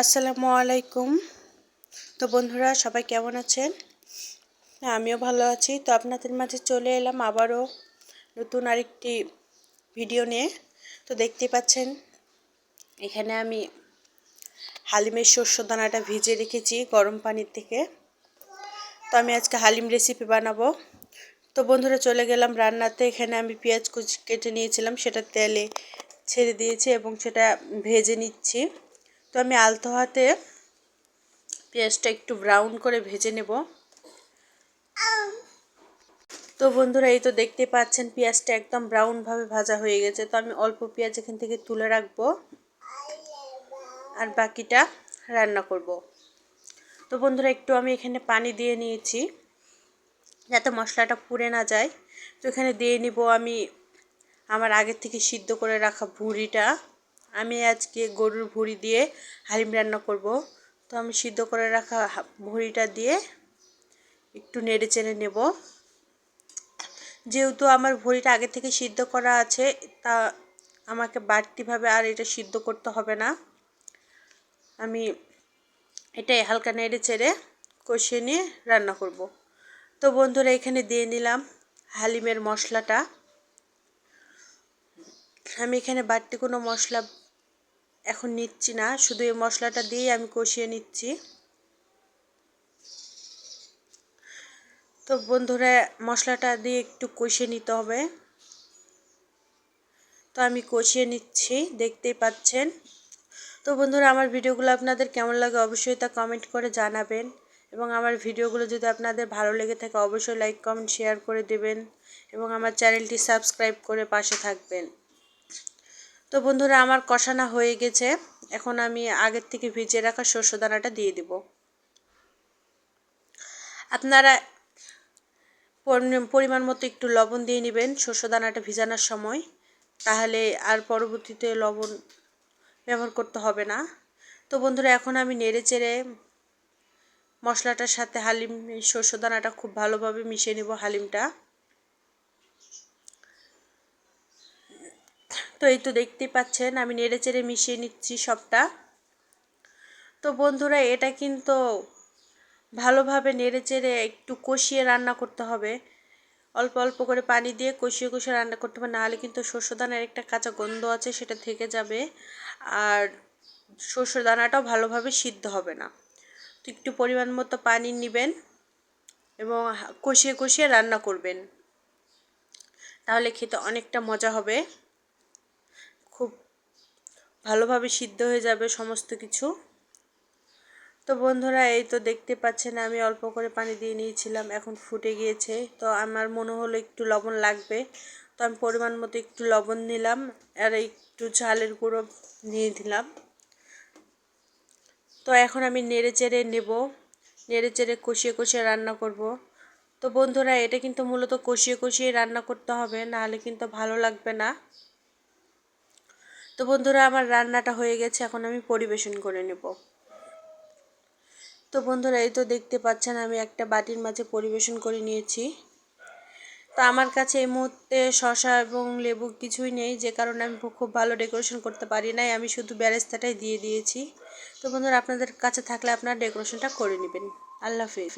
আসসালামু আলাইকুম। তো বন্ধুরা সবাই কেমন আছেন? হ্যাঁ, আমিও ভালো আছি। তো আপনাদের মাঝে চলে এলাম আবারও নতুন আরেকটি ভিডিও নিয়ে। তো দেখতে পাচ্ছেন এখানে আমি হালিমের শস্য দানাটা ভিজে রেখেছি গরম পানির থেকে। তো আমি আজকে হালিম রেসিপি বানাবো। তো বন্ধুরা চলে গেলাম রান্নাতে। এখানে আমি পেঁয়াজ কুচি কেটে নিয়েছিলাম সেটা তেলে ছেড়ে দিয়েছি এবং সেটা ভেজে নিচ্ছি। তো আমি আলতো হাতে পেঁয়াজটা একটু ব্রাউন করে ভেজে নেব। তো বন্ধুরা, এই তো দেখতে পাচ্ছেন পেঁয়াজটা একদম ব্রাউনভাবে ভাজা হয়ে গেছে। তো আমি অল্প পেঁয়াজ এখান থেকে তুলে রাখব আর বাকিটা রান্না করব। তো বন্ধুরা, একটু আমি এখানে পানি দিয়ে নিয়েছি যাতে মশলাটা পুড়ে না যায়। তো এখানে দিয়ে নিব আমি আমার আগের থেকে সিদ্ধ করে রাখা ভুঁড়িটা। আমি আজকে গরুর ভুঁড়ি দিয়ে হালিম রান্না করব। তো আমি সিদ্ধ করে রাখা ভুঁড়িটা দিয়ে একটু নেড়ে চেড়ে নেব। যেহেতু আমার ভুঁড়িটা আগে থেকে সিদ্ধ করা আছে, তা আমাকে বাড়তিভাবে আর এটা সিদ্ধ করতে হবে না। আমি এটাই হালকা নেড়ে চেড়ে কষিয়ে নিয়ে রান্না করব। তো বন্ধুরা, এখানে দিয়ে নিলাম হালিমের মশলাটা। আমি এখানে বাড়তি কোনো মশলা এখন নিচ্ছি না, শুধু এই মশলাটা দিয়েই আমি কষিয়ে নিচ্ছি। তো বন্ধুরা, মশলাটা দিয়ে একটু কষিয়ে নিতে হবে। তো আমি কষিয়ে নিচ্ছি, দেখতেই পাচ্ছেন। তো বন্ধুরা, আমার ভিডিওগুলো আপনাদের কেমন লাগে অবশ্যই তা কমেন্ট করে জানাবেন। এবং আমার ভিডিওগুলো যদি আপনাদের ভালো লেগে থাকে, অবশ্যই লাইক কমেন্ট শেয়ার করে দেবেন। এবং আমার চ্যানেলটি সাবস্ক্রাইব করে পাশে থাকবেন। তো বন্ধুরা, আমার কষানা হয়ে গেছে। এখন আমি আগের থেকে ভিজিয়ে রাখা শস্য দানাটা দিয়ে দিব। আপনারা পরিমাণ মতো একটু লবণ দিয়ে নেবেন শস্য দানাটা ভিজানোর সময়। তাহলে আর পরবর্তীতে লবণ ব্যবহার করতে হবে না। তো বন্ধুরা, এখন আমি নেড়ে চেড়ে মশলাটার সাথে হালিম শস্য দানাটা খুব ভালোভাবে মিশিয়ে নেব হালিমটা। তো এই তো দেখতেই পাচ্ছেন, আমি নেড়ে চেড়ে মিশিয়ে নিচ্ছি সবটা। তো বন্ধুরা, এটা কিন্তু ভালোভাবে নেড়ে চেড়ে একটু কষিয়ে রান্না করতে হবে। অল্প অল্প করে পানি দিয়ে কষিয়ে কষিয়ে রান্না করতে হবে, নাহলে কিন্তু শস্য দানার একটা কাঁচা গন্ধ আছে, সেটা থেকে যাবে। আর শস্য দানাটাও ভালোভাবে সিদ্ধ হবে না। তো একটু পরিমাণ মতো পানি নেবেন এবং কষিয়ে কষিয়ে রান্না করবেন। তাহলে খেতে অনেকটা মজা হবে। ভালোভাবে সিদ্ধ হয়ে যাবে সমস্ত কিছু। তো বন্ধুরা, এই তো দেখতে পাচ্ছেন, আমি অল্প করে পানি দিয়ে নিয়েছিলাম, এখন ফুটে গিয়েছে। তো আমার মনে হলো একটু লবণ লাগবে। তো আমি পরিমাণ মতো একটু লবণ নিলাম, আর একটু ঝালের গুঁড়ো নিয়ে দিলাম তো এখন আমি নেড়ে চেড়ে নেব, নেড়ে চেড়ে কষিয়ে কষিয়ে রান্না করব। তো বন্ধুরা, এটা কিন্তু মূলত কষিয়ে কষিয়ে রান্না করতে হবে, নাহলে কিন্তু ভালো লাগবে না। তো বন্ধুরা, আমার রান্নাটা হয়ে গেছে, এখন আমি পরিবেশন করে নেব। তো বন্ধুরা, এই তো দেখতে পাচ্ছেন, আমি একটা বাটির মাঝে পরিবেশন করে নিয়েছি। তো আমার কাছে এই মুহূর্তে শশা এবং লেবু কিছুই নেই, যে কারণে আমি খুব ভালো ডেকোরেশন করতে পারি নাই। আমি শুধু ব্যারেস্তাটাই দিয়ে দিয়েছি। তো বন্ধুরা, আপনাদের কাছে থাকলে আপনারা ডেকোরেশনটা করে নেবেন। আল্লাহ হাফিজ।